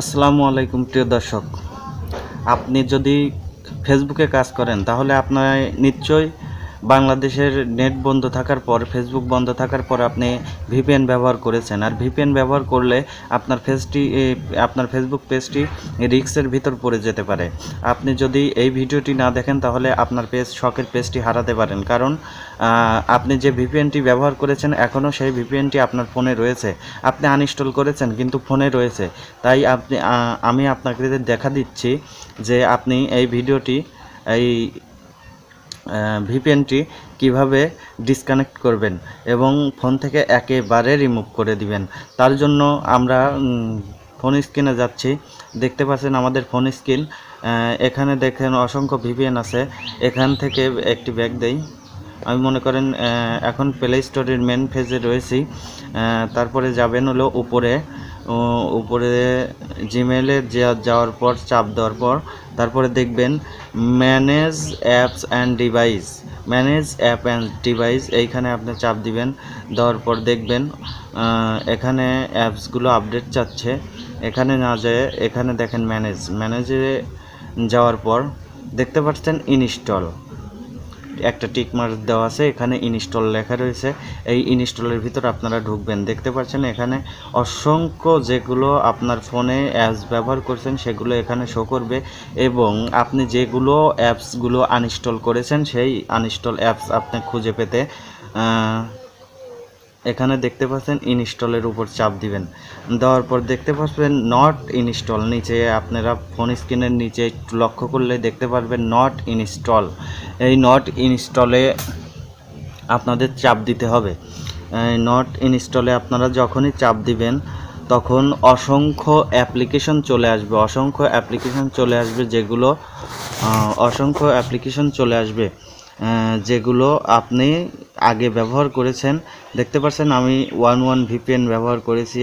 আসসালামু আলাইকুম প্রিয় দর্শক। আপনি যদি ফেসবুকে কাজ করেন তাহলে আপনার নিশ্চয়ই বাংলাদেশের নেট বন্ধ থাকার পর ফেসবুক বন্ধ থাকার পর আপনি ভিপিএন ব্যবহার করেছেন। আর ভিপিএন ব্যবহার করলে আপনার ফেসটি আপনার ফেসবুক পেজটি রিক্সের ভিতর পড়ে যেতে পারে। আপনি যদি এই ভিডিওটি না দেখেন, তাহলে আপনার পেজ শখের পেজটি হারাতে পারেন। কারণ আপনি যে ভিপিএনটি ব্যবহার করেছেন, এখনও সেই ভিপিএনটি আপনার ফোনে রয়েছে। আপনি আনইনস্টল করেছেন, কিন্তু ফোনে রয়েছে। তাই আপনি আমি আপনাকে দেখা দিচ্ছি যে আপনি এই ভিডিওটি, এই ভিপিএনটি কীভাবে ডিসকানেক্ট করবেন এবং ফোন থেকে একেবারে রিমুভ করে দিবেন। তার জন্য আমরা ফোন স্ক্রিনে যাচ্ছি। দেখতে পাচ্ছেন আমাদের ফোন স্ক্রিন এখানে দেখেন অসংখ্য ভিপিএন আছে। এখান থেকে একটি ব্যাগ দেই। আমি মনে করেন এখন প্লে স্টোরের মেন ফেজে রয়েছি। তারপরে যাবেন হলো উপরে। উপরে জিমেলে যাওয়ার পর, চাপ দেওয়ার পর, তারপরে দেখবেন manage apps and device manage app and device এইখানে আপনি চাপ দিবেন, দেওয়ার পর দেখবেন এখানে অ্যাপসগুলো আপডেট চাচ্ছে, এখানে না যায় এখানে দেখেন ম্যানেজ ম্যানেজে যাওয়ার পর, দেখতে পাচ্ছেন ইনস্টল একটা টিক মার্ক দেওয়া আছে, এখানে ইনস্টল লেখা রয়েছে। এই ইনস্টলের ভিতর আপনারা ঢুকবেন। দেখতে পাচ্ছেন এখানে অসংখ্য যেগুলো আপনার ফোনে অ্যাপস ব্যবহার করছেন, সেগুলো এখানে শো করবে এবং আপনি যেগুলো অ্যাপসগুলো আনইনস্টল করেছেন, সেই আনইনস্টল অ্যাপস আপনি খুঁজে পেতে এখানে দেখতে পাচ্ছেন ইনস্টলের উপর চাপ দিবেন। দেওয়ার পর দেখতে পাচ্ছেন নট ইনস্টল নিচে আপনারা ফোন স্ক্রিনের নিচে একটু লক্ষ্য করলে দেখতে পারবেন নট ইনস্টল এই নট ইনস্টলে আপনাদের চাপ দিতে হবে। নট ইনস্টলে আপনারা যখনই চাপ দিবেন, তখন অসংখ্য অ্যাপ্লিকেশন চলে আসবে। অসংখ্য অ্যাপ্লিকেশন চলে আসবে যেগুলো অসংখ্য অ্যাপ্লিকেশন চলে আসবে যেগুলো আপনি আগে ব্যবহার করেছেন। দেখতে পাচ্ছেন আমি ওয়ান ওয়ান ভিপিএন ব্যবহার করেছি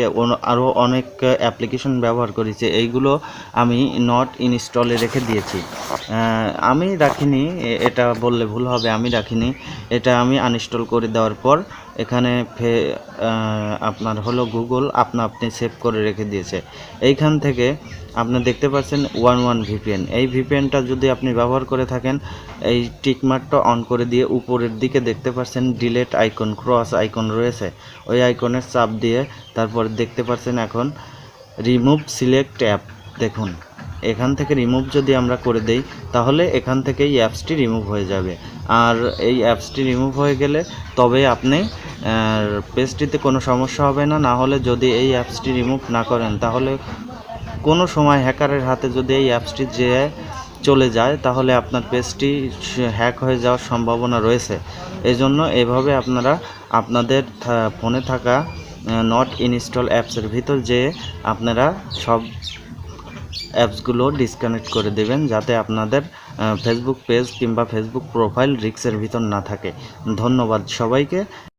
আরও অনেক অ্যাপ্লিকেশন ব্যবহার করেছি। এইগুলো আমি নট ইনস্টলে রেখে দিয়েছি। আমি রাখিনি এটা বললে ভুল হবে, আমি রাখিনি। এটা আমি আনইনস্টল করে দেওয়ার পর, এখানে ফে আপনার হলো গুগল আপনা, আপনি সেভ করে রেখে দিয়েছে। এইখান থেকে আপনি দেখতে পাচ্ছেন ওয়ান ওয়ান ভিপিএন এই ভিপিএনটা যদি আপনি ব্যবহার করে থাকেন, এই টিকমার্কটা অন করে দিয়ে উপরের দিকে দেখতে পাচ্ছেন ডিলেট আইকন ক্রস আইকন রয়েছে। ওই আইকনের চাপ দিয়ে তারপর দেখতে পাচ্ছেন এখন রিমুভ সিলেক্ট অ্যাপ। দেখুন, এখান থেকে রিমুভ যদি আমরা করে দেই, তাহলে এখান থেকে এই অ্যাপসটি রিমুভ হয়ে যাবে। আর এই অ্যাপসটি রিমুভ হয়ে গেলে তবে আপনি পেজটিতে কোনো সমস্যা হবে না। না হলে যদি এই অ্যাপসটি রিমুভ না করেন, তাহলে কোনো সময় হ্যাকারের হাতে যদি এই অ্যাপসটি যে চলে যায়, তাহলে আপনার পেজটি হ্যাক হয়ে যাওয়ার সম্ভাবনা রয়েছে। এজন্য এভাবে আপনারা আপনাদের ফোনে থাকা নট ইনস্টল অ্যাপসের ভিতর যে আপনারা সব অ্যাপসগুলো ডিসকানেক্ট করে দেবেন, যাতে আপনাদের ফেসবুক পেজ কিংবা ফেসবুক প্রোফাইল রিক্সের ভিতর না থাকে। ধন্যবাদ সবাইকে।